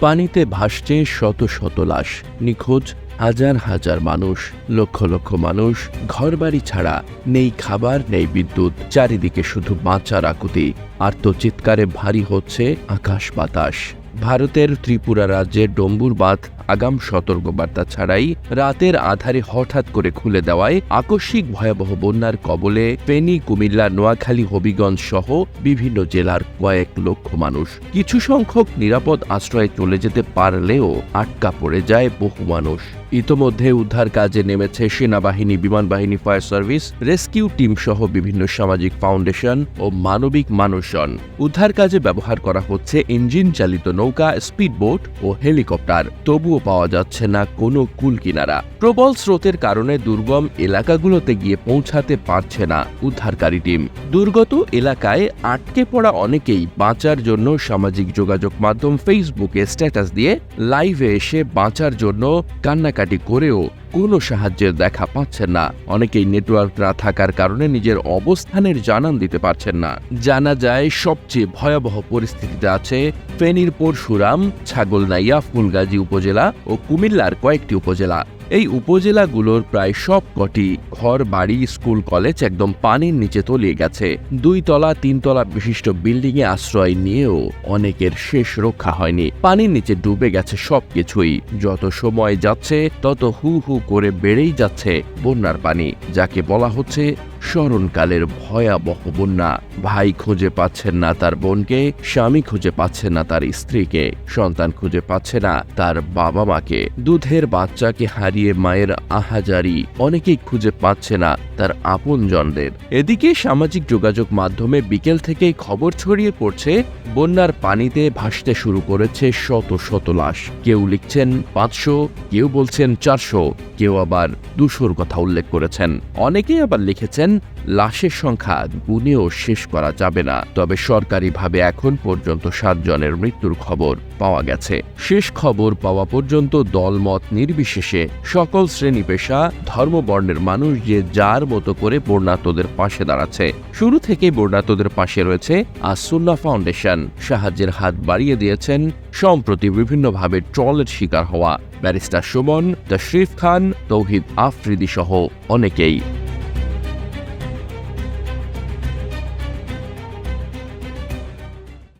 পানিতে ভাসছে শত শত লাশ। নিখোঁজ হাজার হাজার মানুষ, লক্ষ লক্ষ মানুষ, ঘরবাড়ি ছাড়া, নেই খাবার, নেই বিদ্যুৎ, চারিদিকে শুধু বাঁচার আকুতি। আর্তচিৎকারে ভারী হচ্ছে আকাশ বাতাস। ভারতের ত্রিপুরা রাজ্যের ডম্বুর বাঁধ আগাম সতর্কবার্তা ছাড়াই রাতের আধারে হঠাৎ করে খুলে দেওয়ায় আকস্মিক ভয়াবহ বন্যার কবলে ফেনী, কুমিল্লা, নোয়াখালী, হবিগঞ্জ সহ বিভিন্ন জেলার কয়েক লক্ষ মানুষ। কিছু সংখ্যক নিরাপদ আশ্রয়ে চলে যেতে পারলেও আটকা পড়ে যায় বহু মানুষ। ইতোমধ্যে উদ্ধার কাজে নেমেছে সেনাবাহিনী বিমান বাহিনী ফায়ার সার্ভিস, রেস্কিউ টিম সহ বিভিন্ন সামাজিক ফাউন্ডেশন ও মানবিক মানুষজন। উদ্ধার কাজে ব্যবহার করা হচ্ছে ইঞ্জিন চালিত নৌকা, স্পিডবোট ও হেলিকপ্টার। তবুও পাওয়া যাচ্ছে না কোনো কুল কিনারা। প্রবল স্রোতের কারণে দুর্গম এলাকাগুলোতে গিয়ে পৌঁছাতে পারছে না উদ্ধারকারী টিম। দুর্গত এলাকায় আটকে পড়া অনেকেই বাঁচার জন্য সামাজিক যোগাযোগ মাধ্যম ফেসবুকে স্ট্যাটাস দিয়ে লাইভে এসে বাঁচার জন্য কান্নাকাটি করেও কোনো সাহায্যের দেখা পাচ্ছেন না। অনেকেই নেটওয়ার্ক না থাকার কারণে নিজের অবস্থানের জানান দিতে পারছেন না। জানা যায়, সবচেয়ে ভয়াবহ পরিস্থিতিতে আছে ফেনীর পরশুরাম, ছাগলনাইয়া, ফুলগাজী উপজেলা ও কুমিল্লার কয়েকটি উপজেলা। এই উপজেলাগুলোর প্রায় সব কটি ঘর, বাড়ি, স্কুল, কলেজ একদম পানির নিচে তলিয়ে গেছে। দুই তলা তিন তলা বিশিষ্ট এ আশ্রয় নিয়েও অনেকের শেষ রক্ষা হয়নি। পানির নিচে ডুবে গেছে সবকিছুই। যত সময় যাচ্ছে, তত হু হু করে বেড়েই যাচ্ছে বন্যার পানি। যাকে বলা হচ্ছে স্মরণকালের ভয়াবহ বন্যা। ভাই খুঁজে পাচ্ছেন না তার বোনকে, স্বামী খুঁজে পাচ্ছে না তার স্ত্রীকে, সন্তান খুঁজে পাচ্ছে না তার বাবা মাকে দুধের বাচ্চাকে হারিয়ে মায়ের আহাজারি অনেকেই খুঁজে পাচ্ছে না তার আপনজনদের। এদিকে সামাজিক যোগাযোগ মাধ্যমে বিকেল থেকেই খবর ছড়িয়ে পড়ছে, বন্যার পানিতে ভাসতে শুরু করেছে শত শত লাশ। কেউ লিখছেন পাঁচশো, কেউ বলছেন চারশো, কেউ আবার দুশোর কথা উল্লেখ করেছেন। অনেকেই আবার লিখেছেন লাশের সংখ্যা গুণেও শেষ করা যাবে না। তবে সরকারিভাবে এখন পর্যন্ত সাতজনের মৃত্যুর খবর পাওয়া গেছে। শেষ খবর পাওয়া পর্যন্ত দলমত নির্বিশেষে সকল শ্রেণি পেশা, ধর্মবর্ণের মানুষ যে যার মতো করে বর্ণাতদের পাশে দাঁড়াচ্ছে। শুরু থেকে বর্ণাতদের পাশে রয়েছে আসুল্লাহ ফাউন্ডেশন। সাহায্যের হাত বাড়িয়ে দিয়েছেন সম্প্রতি বিভিন্নভাবে ট্রলের শিকার হওয়া ব্যারিস্টার সুমন, তশরিফ খান, তৌহিদ আফ্রিদি সহ অনেকেই।